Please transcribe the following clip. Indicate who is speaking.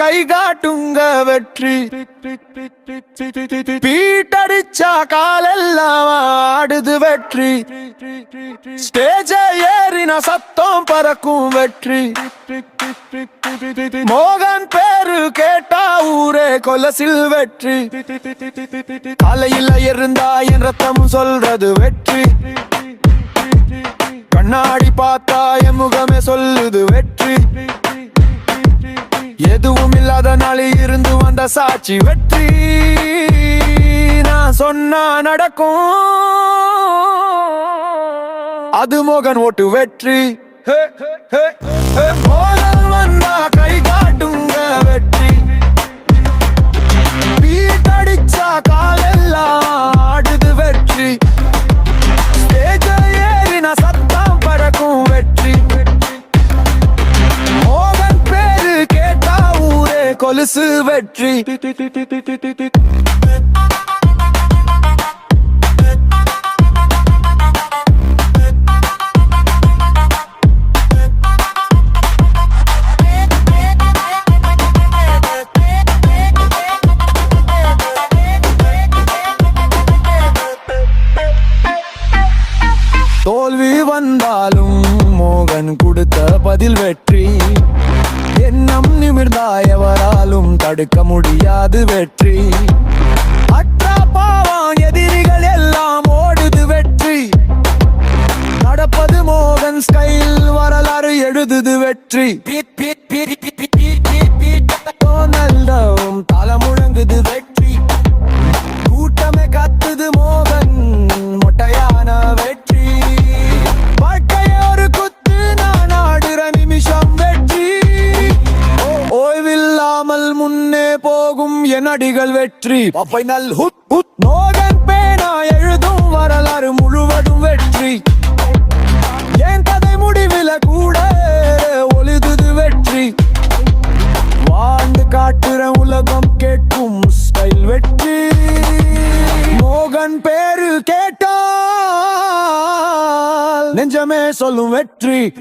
Speaker 1: கை காட்டுங்க வெற்றி. பீட்டடிச்சா காலெல்லாம் ஆடுது வெற்றி. ஸ்டேஜ ஏறின சத்தம் பறக்கும் வெற்றி. மோகன் பேரு கேட்டா ஊரே கொலசில் வெற்றி. தலையில இருந்தா என் ரத்தம் சொல்றது வெற்றி. கண்ணாடி பார்த்தா என் முகமே சொல்லுது வெற்றி. எதுவும் இல்லாத நாளில் இருந்து வந்த சாட்சி வெற்றி. நான் சொன்னா நடக்கும். அது மோகன் ஓட்டு வெற்றி. மோகன் வந்தா கை காட்டுங்க வெற்றி. கொலுசு வெற்றி. தோல்வி வந்தாலும் மோகன் கொடுத்த பதில் வெற்றி. எண்ணம் நிமிர்ந்தா எவராலும் தடுக்க முடியாது வெற்றி. அற்றா பாவம் எதிரிகள் எல்லாம் ஓடுது வெற்றி. நடப்பது மோகன் ஸ்கைல் வரலாறு எழுதுது வெற்றி. நல்லவும் தலை முழங்குது வெற்றி. கூட்டமே கத்துது மோகன் அடிகள் வெற்றி. பப்பை நல் ஹுத் ஹுத். மோகன் பேனா எழுதும் வரலாறு முழுவதும் வெற்றி. என் கதை முடிவில கூட ஒளிதுது வெற்றி. வாழ்ந்து காட்டுற உலகம் கேட்கும் ஸ்டைல் வெற்றி. மோகன் பேரு கேட்டால் நெஞ்சமே சொல்லும் வெற்றி.